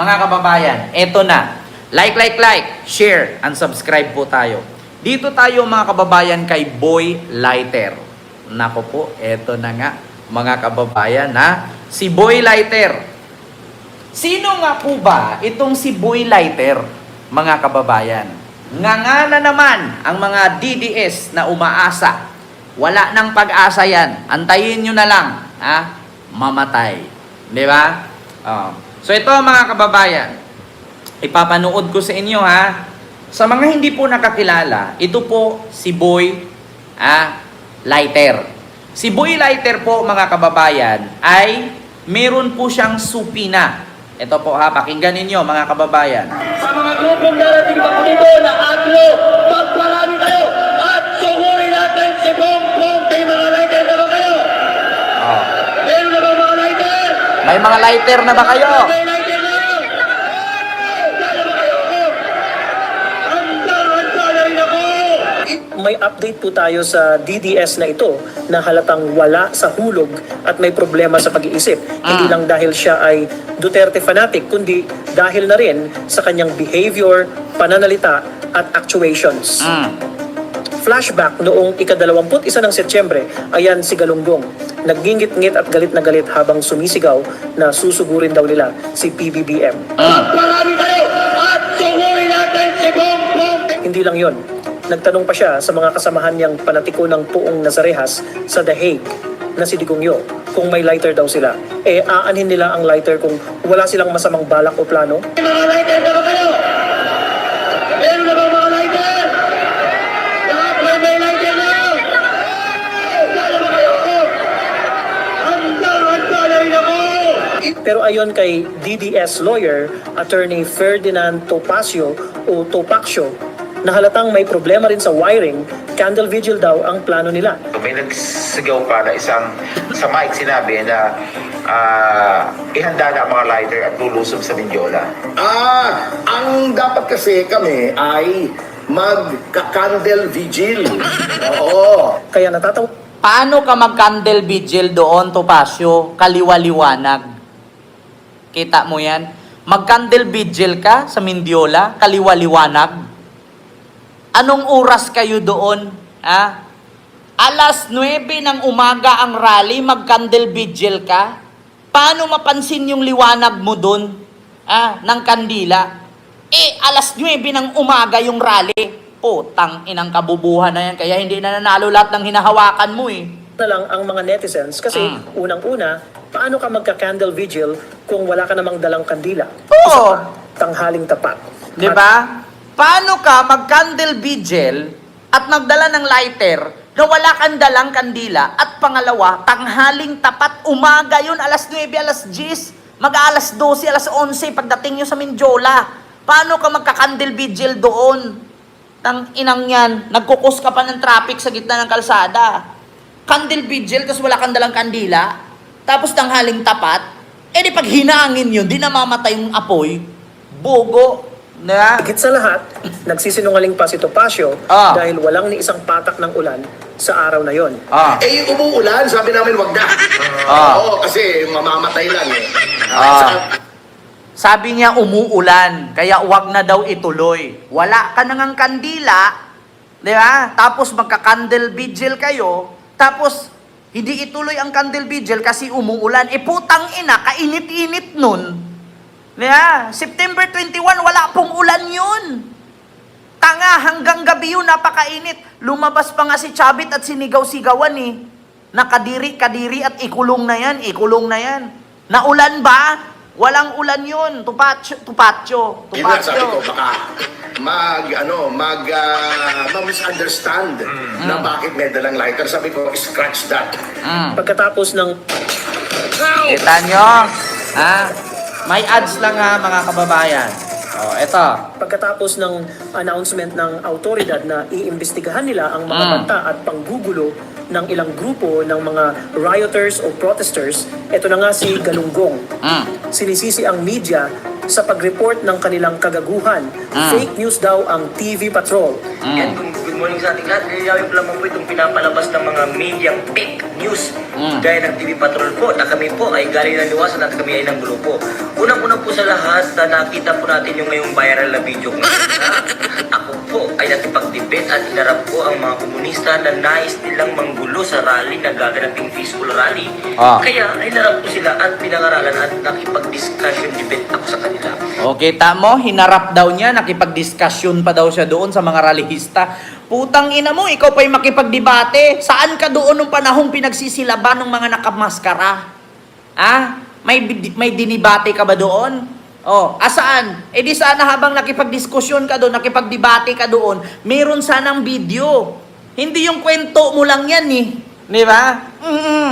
Mga kababayan, eto na. Like, like, like, share, and subscribe po tayo. Dito tayo mga kababayan kay Boy Lighter. Nako po, eto na nga mga kababayan ha. Si Boy Lighter. Sino nga po ba itong si Boy Lighter, mga kababayan? Nga nga na naman ang mga DDS na umaasa. Wala nang pag-asa yan. Antayin nyo na lang, ha? Mamatay. Di ba? Oh. So ito mga kababayan, ipapanood ko sa inyo ha. Sa mga hindi po nakakilala, ito po si Boy ah, Lighter. Si Boy Lighter po mga kababayan ay meron po siyang supina. Ito po ha, pakinggan ninyo mga kababayan. sa mga grupong darating pa po dito na aglo, magparami kayo May mga lighter na ba kayo? May update po tayo sa DDS na ito na halatang wala sa hulog at may problema sa pag-iisip. Hindi lang dahil siya ay Duterte fanatic, kundi dahil na rin sa kanyang behavior, pananalita at actuations. Mm. Flashback noong ikadalawamput isa ng Setyembre, ayan si Galunggong. Nagngingit-ngit at galit na galit habang sumisigaw na susugurin daw nila si PBBM. Magparami kayo at suhurin natin si Bongbong Hindi lang yon. Nagtanong pa siya sa mga kasamahan niyang panatiko ng puong Nazarehas sa The Hague na si Digongyo kung may lighter daw sila. Eh, aanhin nila ang lighter kung wala silang masamang balak o plano? mga lighter na ba kayo? Meron na ba mga lighter? Lahat may may lighter na yun! Kaya ba kayo? Handa-handa na rin ako! Pero ayon kay DDS lawyer, attorney Ferdinand Topacio o Topacio, na halatang may problema rin sa wiring, candle vigil daw ang plano nila. May nagsigaw pa na isang sa mic sinabi na ah, ihanda na ang mga lighter at lulusob sa Mindiola. Ah, ang dapat kasi kami ay magka-candle vigil. Oo. Kaya natatawa Paano ka mag-candle vigil doon, Topacio? Kaliwa-liwanag. Kita mo yan? Mag-candle vigil ka sa Mindiola, kaliwa-liwanag. Anong oras kayo doon? Ha? Alas 9 ng umaga ang rally, mag-candle vigil ka? Paano mapansin yung liwanag mo doon? Ah, ng kandila? Eh, alas 9 ng umaga yung rally. Putang inang kabubuhan na yan. Kaya hindi na nanalo lahat ng hinahawakan mo eh. Na lang ang mga netizens kasi Mm. unang-una, paano ka magka-candle vigil kung wala ka namang dalang kandila? Oo. Isa tanghaling tapat. Di ba? Paano ka mag-candle vigil at magdala ng lighter na wala kang dalang kandila at pangalawa, tanghaling tapat, umaga yun, alas 9, alas 10, mag-alas 12, alas 11 pagdating nyo sa Mindiola. Paano ka magka-candle vigil doon? Tang inang yan, nagkukus ka pa ng traffic sa gitna ng kalsada. Candle vigil, tapos wala kang dalang kandila, tapos tanghaling tapat, eh di pag hinangin yun, di namamatay yung apoy, bugo, na Higit sa lahat, nagsisinungaling pa si Topacio Ah. dahil walang ni isang patak ng ulan sa araw na yon. Ah. Eh, yung umuulan, sabi namin wag na. Ah. Oo, kasi mamamatay lang eh. Ah. Sa- Sabi niya umuulan, kaya wag na daw ituloy. Wala ka nang kandila, di ba? Tapos magka-candle vigil kayo, tapos hindi ituloy ang candle vigil kasi umuulan. E putang ina, kainit-init nun. Ba? September 21, wala pong ulan yun. Tanga, hanggang gabi yun, napakainit. Lumabas pa nga si Chabit at sinigaw-sigawan eh. Nakadiri, kadiri at ikulong na yan, ikulong na yan. Naulan ba? Walang ulan yun. Tupatyo, tupatyo, Yun nga, sabi ko, tupatyo. baka mag, ano, mag, ah, ma-misunderstand na bakit may dalang lighter. Sabi ko, scratch that. Mm. Pagkatapos ng Kita nyo? Ha? May ads lang ha, mga kababayan. Oh, eto. pagkatapos ng announcement ng autoridad na iimbestigahan nila ang mga Mm. banta at panggugulo ng ilang grupo ng mga rioters o protesters, ito na nga si Galunggong. Mm. Sinisisi ang media sa pag-report ng kanilang kagaguhan. Ah. Fake news daw ang TV Patrol. Good morning sa ating lahat. Nililawin ko lamang po itong pinapalabas ng mga media fake news. Mm. Gaya ng TV Patrol po, na kami po ay galing ng liwasan at kami ay ng grupo. Unang-una po sa lahat na nakita po natin yung ngayong viral na video ko. Ako po ay nakipag-debate at hinarap ko ang mga komunista na nais nilang manggulo sa rally na gaganaping peaceful rally. Ah. Kaya hinarap ko sila at pinangaralan at nakipag-discussion debate ako sa kanila. Okay, tamo, hinarap daw niya, nakipag-discussion pa daw siya doon sa mga ralihista. Putang ina mo, ikaw pa'y makipagdebate. Saan ka doon nung panahong pinagsisilaban ng mga nakamaskara? Ah? May, may dinibate ka ba doon? Oh, asaan? Eh di sana habang nakipagdiskusyon ka doon, nakipagdebate ka doon, meron sanang video. Hindi yung kwento mo lang yan eh. Di ba? Mm-mm.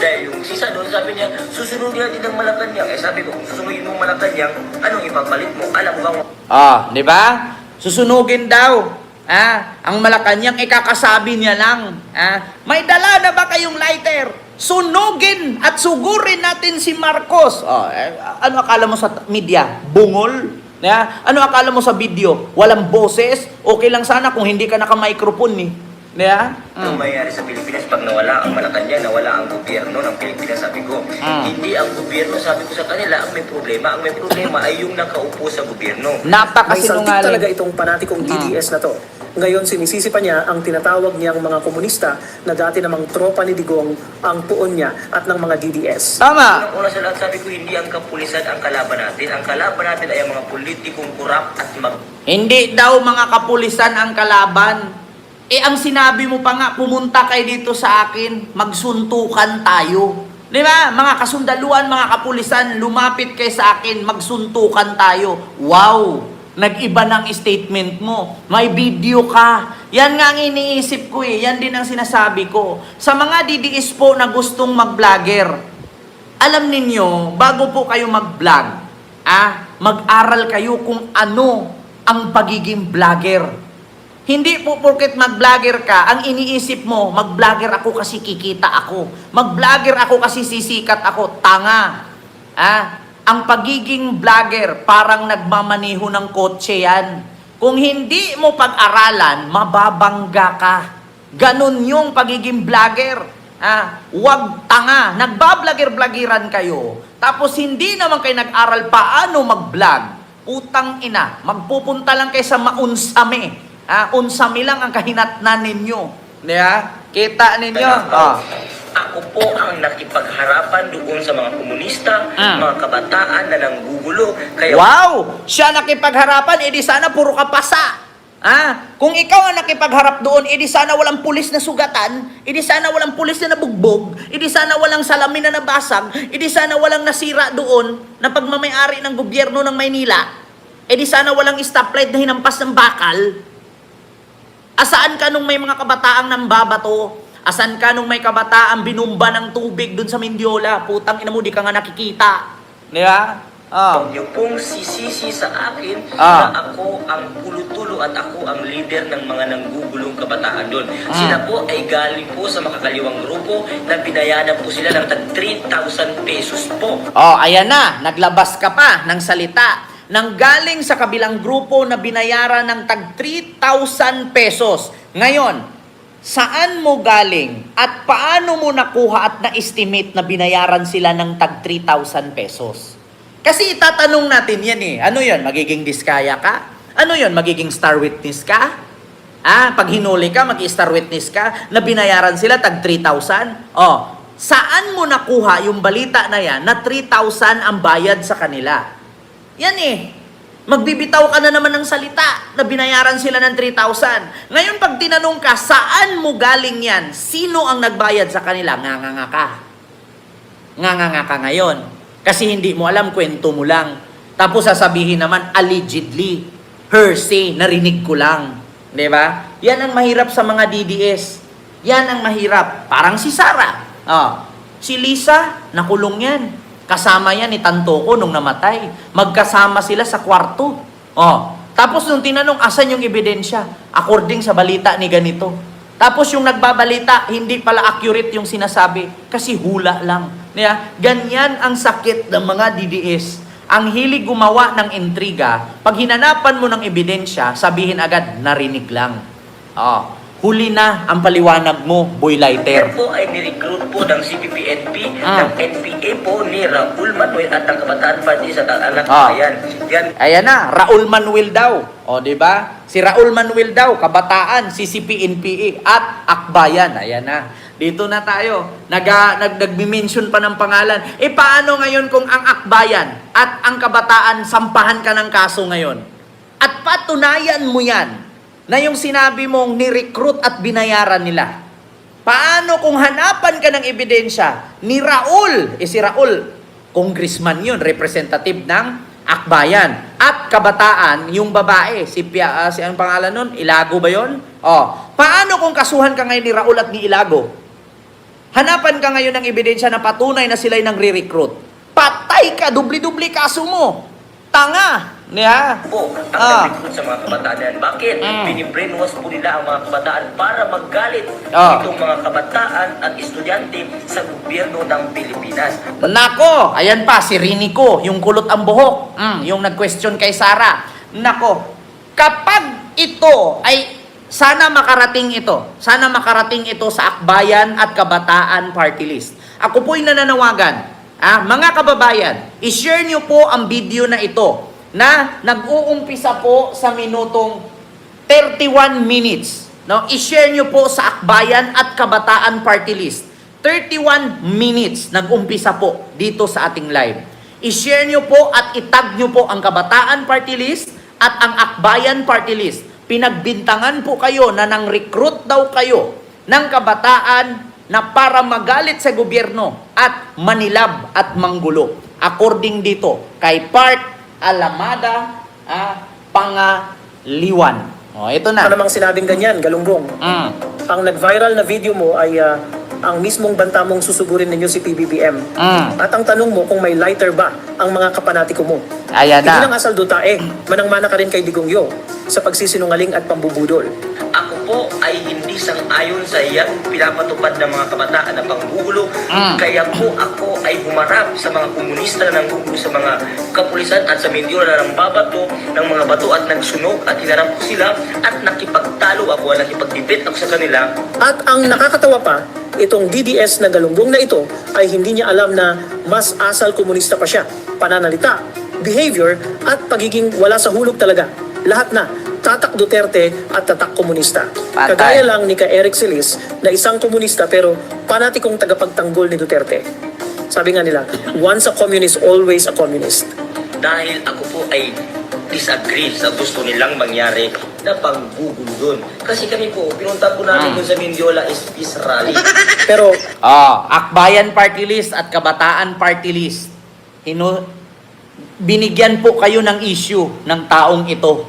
Dahil yung sisa doon, sabi niya, susunugin natin ang Malacanang. Eh sabi ko, kung susunugin mo ang Malacanang, anong ipapalit mo? Alam mo bang Ah, di ba? Susunugin daw. Ah, ang Malacanang ikakasabi niya lang. Ah, may dala na ba kayong lighter? Sunugin at sugurin natin si Marcos. Oh, eh, ano akala mo sa media? Bungol? Yeah? Ano akala mo sa video? Walang boses? Okay lang sana kung hindi ka naka-microphone eh. Yeah? Anong mayayari sa Pilipinas pag nawala ang Malacanang, nawala ang gobyerno ng Pilipinas, sabi ko. Mm. Hindi ang gobyerno, sabi ko sa kanila, ang may problema. Ang may problema ay yung nakaupo sa gobyerno. May saltik Napakasinungaling. talaga itong panatikong DDS na to. Ngayon, sinisisi pa niya ang tinatawag niyang mga komunista na dati namang tropa ni Digong ang puon niya at ng mga DDS. Tama. Unang-una sa lahat, sabi ko, hindi ang kapulisan ang kalaban natin. Ang kalaban natin ay ang mga politikong kurap at mag Hindi daw mga kapulisan ang kalaban. Eh ang sinabi mo pa nga, pumunta kayo dito sa akin, magsuntukan tayo. Di ba? Mga kasundaluan, mga kapulisan, lumapit kayo sa akin, magsuntukan tayo. Wow! Nag-iba ng statement mo. May video ka. Yan nga ang iniisip ko eh. Yan din ang sinasabi ko. Sa mga DDS po na gustong mag-vlogger, alam ninyo, bago po kayo mag-vlog, ah, mag-aral kayo kung ano ang pagiging vlogger. Hindi po porket mag-vlogger ka, ang iniisip mo, mag-vlogger ako kasi kikita ako. Mag-vlogger ako kasi sisikat ako. Tanga. Ah, ang pagiging vlogger, parang nagmamaniho ng kotse yan. Kung hindi mo pag-aralan, mababangga ka. Ganon yung pagiging vlogger. Ah, wag tanga. Nagbablogger-blogiran kayo. Tapos hindi naman kayo nag-aral paano mag-vlog. Putang ina. Magpupunta lang kayo sa maunsame. Ah, unsami lang ang kahinatnan ninyo. Ba? Kita ninyo? Ah. Ako po ang nakipagharapan doon sa mga komunista, Ah. mga kabataan na nanggugulo. Kaya Wow! Siya nakipagharapan, edi sana puro ka pasa. Ah, kung ikaw ang nakipagharap doon, edi sana walang pulis na sugatan, edi sana walang pulis na nabugbog, edi sana walang salamin na nabasag, edi sana walang nasira doon na pagmamayari ng gobyerno ng Maynila, edi sana walang stoplight na hinampas ng bakal. Asaan ka nung may mga kabataang nambabato? Asan ka nung may kabataang binumba ng tubig doon sa Mindiola? Putang ina mo, di ka nga nakikita. Di ba? Oh. Huwag niyo pong sisisi sa akin Ah. na ako ang pulutulo at ako ang leader ng mga nanggugulong kabataan doon. Ah. Sila po ay galing po sa makakaliwang grupo na binayanan po sila ng tag 3,000 pesos po. Oh, ayan na, naglabas ka pa ng salita. Nang galing sa kabilang grupo na binayaran ng tag 3,000 pesos. Ngayon, saan mo galing at paano mo nakuha at na-estimate na binayaran sila ng tag 3,000 pesos? Kasi itatanong natin yan eh. Ano yon Magiging diskaya ka? Ano yon Magiging star witness ka? Ah, pag hinuli ka, mag-star witness ka, na binayaran sila tag 3,000? Oh, saan mo nakuha yung balita na yan na 3,000 ang bayad sa kanila? Yan eh. Magbibitaw ka na naman ng salita na binayaran sila ng 3,000. Ngayon pag tinanong ka, saan mo galing yan? Sino ang nagbayad sa kanila? Nganganga ka. Nganganga ka ngayon. Kasi hindi mo alam, kwento mo lang. Tapos sasabihin naman, allegedly, hearsay, narinig ko lang. Ba? Yan ang mahirap sa mga DDS. Yan ang mahirap. Parang si Sarah. Oh. Si Lisa, nakulong yan. Kasama yan ni Tanto ko nung namatay. Magkasama sila sa kwarto. Oh. Tapos nung tinanong, asan yung ebidensya? According sa balita ni ganito. Tapos yung nagbabalita, hindi pala accurate yung sinasabi kasi hula lang. Yeah? Ganyan ang sakit ng mga DDS. ang hilig gumawa ng intriga, pag hinanapan mo ng ebidensya, sabihin agad, narinig lang. Oh, huli na ang paliwanag mo, boy Yan lighter. po ay nirecruit po ng CPP-NP, Ah. ng NPA po ni Raul Manuel at ng Kabataan Party sa anak Ah. bayan. Yan Ayan na, Raul Manuel daw. O, di ba? Si Raul Manuel daw, kabataan, CCP-NPA at Akbayan. Ayan na. Dito na tayo. Nag, nag, nag-mention pa ng pangalan. E paano ngayon kung ang Akbayan at ang kabataan sampahan ka ng kaso ngayon? At patunayan mo yan na yung sinabi mong ni-recruit at binayaran nila. Paano kung hanapan ka ng ebidensya ni Raul? Eh si Raul, congressman yun, representative ng Akbayan. At kabataan, yung babae, si, Pia, ah, si anong pangalan nun? Ilago ba yun? Oh. Paano kung kasuhan ka ngayon ni Raul at ni Ilago? Hanapan ka ngayon ng ebidensya na patunay na sila'y nang re-recruit. Patay ka, dubli-dubli kaso mo. Tanga. Niya? po ang Ah. nag-recruit sa mga kabataan yan. Bakit? Mm. Binibrainwash po nila ang mga kabataan para magalit Ah. itong mga kabataan at estudyante sa gobyerno ng Pilipinas. Nako, ayan pa, si Rinico, yung kulot ang buhok, mm, yung nag-question kay Sarah. Nako, kapag ito ay, sana makarating ito, sana makarating ito sa Akbayan at Kabataan Party List. Ako po'y nananawagan, ah, mga kababayan, i-share nyo po ang video na ito na nag-uumpisa po sa minutong 31 minutes. No, i-share nyo po sa Akbayan at Kabataan Party List. 31 minutes nag-umpisa po dito sa ating live. I-share nyo po at itag nyo po ang Kabataan Party List at ang Akbayan Party List. Pinagbintangan po kayo na nang recruit daw kayo ng kabataan na para magalit sa gobyerno at manilab at manggulo. According dito kay Park Alamada ah, Pangaliwan. O, ito na. Ano namang sinabing ganyan, galunggong? Mm. Ang nag-viral na video mo ay ah, ang mismong banta mong susugurin ninyo si PBBM. Mm. At ang tanong mo kung may lighter ba ang mga kapanatiko mo. Ayan Hindi lang na. asal dutae, manang-mana ka rin kay Digongyo sa pagsisinungaling at pambubudol. Ako po ay hindi sang-ayon sa iyang pinapatupad ng mga kabataan na panggugulo. Mm. Kaya po ako ay humarap sa mga komunista na nanggugulo sa mga kapulisan at sa Mindoro na ng babato ng mga bato at nagsunog at hinarap ko sila at nakipagtalo ako at nakipagdibit ako sa kanila At ang nakakatawa pa, itong DDS na galunggong na ito ay hindi niya alam na mas asal komunista pa siya. Pananalita, behavior at pagiging wala sa hulog talaga. Lahat na, tatak Duterte at tatak komunista. Patay. Kagaya lang ni ka Eric Silis na isang komunista pero panatikong tagapagtanggol ni Duterte. Sabi nga nila, once a communist, always a communist. dahil ako po ay disagree sa gusto nilang mangyari na panggugulo doon. Kasi kami po, pinunta po namin Ah. doon sa Mindiola is peace rally. Pero Oh, Akbayan Party List at Kabataan Party List. Ino, binigyan po kayo ng issue ng taong ito.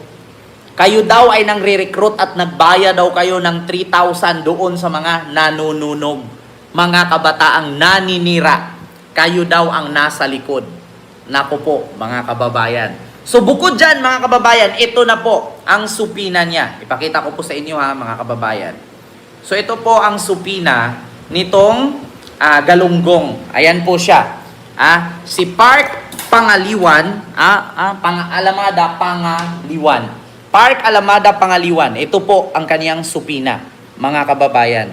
Kayo daw ay nang re-recruit at nagbaya daw kayo ng 3,000 doon sa mga nanununog. Mga kabataang naninira. Kayo daw ang nasa likod. Nako po, mga kababayan. So bukod dyan, mga kababayan, ito na po ang supina niya. Ipakita ko po sa inyo ha, mga kababayan. So ito po ang supina nitong ah, galunggong. Ayan po siya. Ah, si Park Pangaliwan, ah, ah, pang Alamada Pangaliwan. Park Alamada Pangaliwan. Ito po ang kaniyang supina, mga kababayan.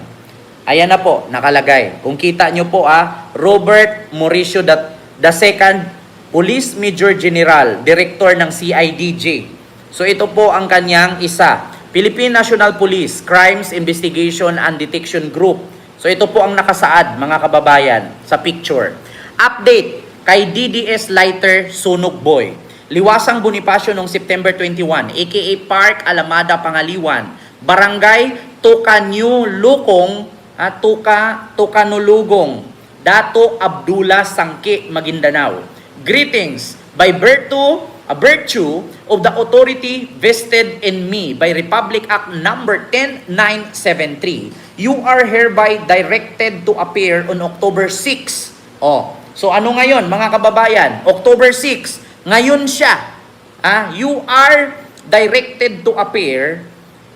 Ayan na po, nakalagay. Kung kita nyo po ah, Robert Mauricio the, the second Police Major General, Director ng CIDJ. So ito po ang kanyang isa. Philippine National Police Crimes Investigation and Detection Group. So ito po ang nakasaad mga kababayan sa picture. Update kay DDS Lighter Sunog Boy. Liwasang Bonifacio noong September 21, aka Park Alamada Pangaliwan, Barangay Tukanyu Lukong, at Tuka Tukanulugong, Dato Abdullah Sangke, Maguindanao. Greetings by virtue, a virtue of the authority vested in me by Republic Act number 10973. You are hereby directed to appear on October 6. Oh, so ano ngayon mga kababayan? October 6. Ngayon siya. Ah, you are directed to appear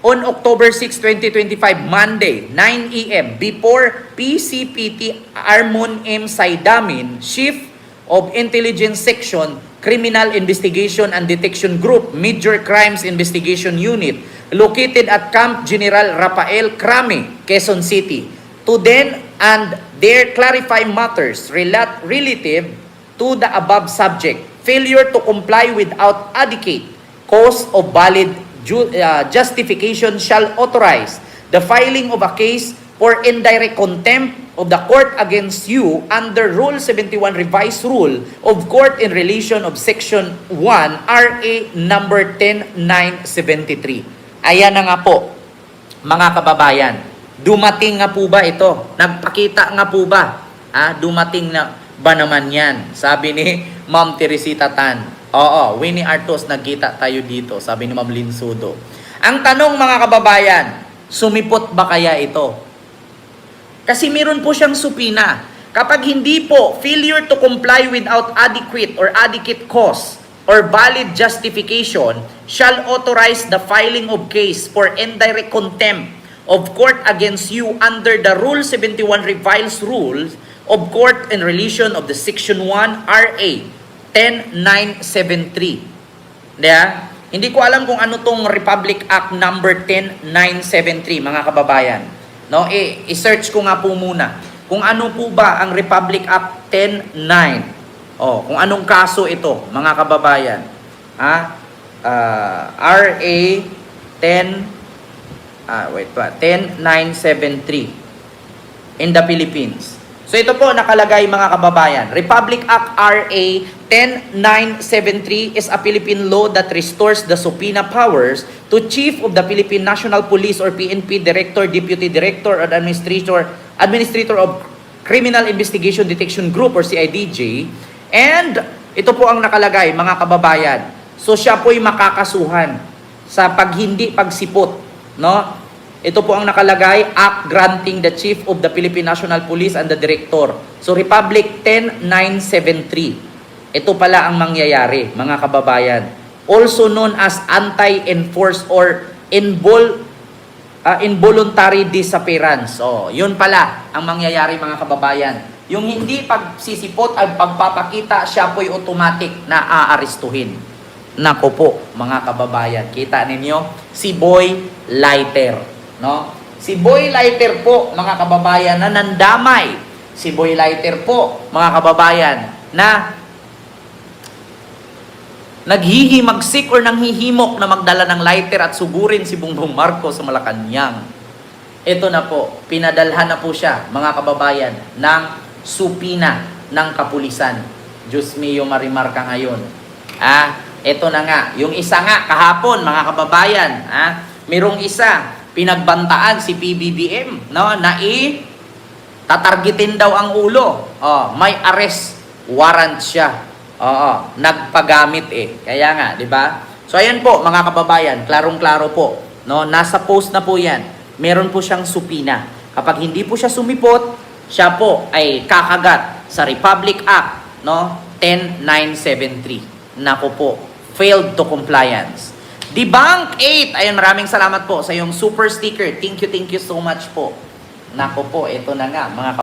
on October 6, 2025, Monday, 9 a.m. before PCPT Armon M. Saidamin, Chief of Intelligence Section, Criminal Investigation and Detection Group, Major Crimes Investigation Unit, located at Camp General Rafael Crame, Quezon City, to then and there clarify matters relat- relative to the above subject, failure to comply without adequate cause of valid ju- uh, justification shall authorize the filing of a case for indirect contempt of the court against you under Rule 71 Revised Rule of Court in relation of Section 1 RA number 10973. Ayan na nga po, mga kababayan. Dumating nga po ba ito? Nagpakita nga po ba? Ah, dumating na ba naman yan? Sabi ni Ma'am Teresita Tan. Oo, Winnie Artos, nagkita tayo dito. Sabi ni Ma'am Linsudo. Ang tanong mga kababayan, sumipot ba kaya ito? Kasi meron po siyang supina. Kapag hindi po, failure to comply without adequate or adequate cause or valid justification shall authorize the filing of case for indirect contempt of court against you under the Rule 71 Revised Rules of Court in relation of the Section 1 RA 10973. Diba? Hindi ko alam kung ano tong Republic Act number 10973 mga kababayan. No, i-search ko nga po muna kung ano po ba ang Republic Act 109. Oh, kung anong kaso ito, mga kababayan. Ha? Ah, RA 10 ah, wait pa, 10973 in the Philippines. So ito po nakalagay mga kababayan. Republic Act RA 10973 is a Philippine law that restores the subpoena powers to Chief of the Philippine National Police or PNP Director, Deputy Director, or Administrator, Administrator of Criminal Investigation Detection Group or CIDJ. And ito po ang nakalagay mga kababayan. So siya po'y makakasuhan sa pag hindi pagsipot, no? Ito po ang nakalagay, Act granting the Chief of the Philippine National Police and the Director. So Republic 10973. Ito pala ang mangyayari, mga kababayan. Also known as anti-enforce or invol uh, involuntary disappearance. So, yun pala ang mangyayari mga kababayan. Yung hindi pagsisipot at pagpapakita, siya po'y automatic na aarestuhin. Nako po, mga kababayan. Kita ninyo, si Boy Lighter. No? Si Boy Lighter po, mga kababayan, na nandamay. Si Boy Lighter po, mga kababayan, na naghihimagsik or nanghihimok na magdala ng lighter at sugurin si Bongbong Marcos sa Malacanang. Ito na po, pinadalhan na po siya, mga kababayan, ng supina ng kapulisan. Diyos mio marimar ka ngayon. Ah, ito na nga. Yung isa nga, kahapon, mga kababayan, ah, merong isa, pinagbantaan si PBBM, no, na i tatargetin daw ang ulo. Oh, may arrest warrant siya. Oo, nagpagamit eh. Kaya nga, 'di ba? So ayan po mga kababayan, klarong-klaro po, no? Nasa post na po 'yan. Meron po siyang supina. Kapag hindi po siya sumipot, siya po ay kakagat sa Republic Act, no? 10973. Nako po, failed to compliance. Debunk 8. Ayun, maraming salamat po sa yung super sticker. Thank you, thank you so much po. Nako po, ito na nga, mga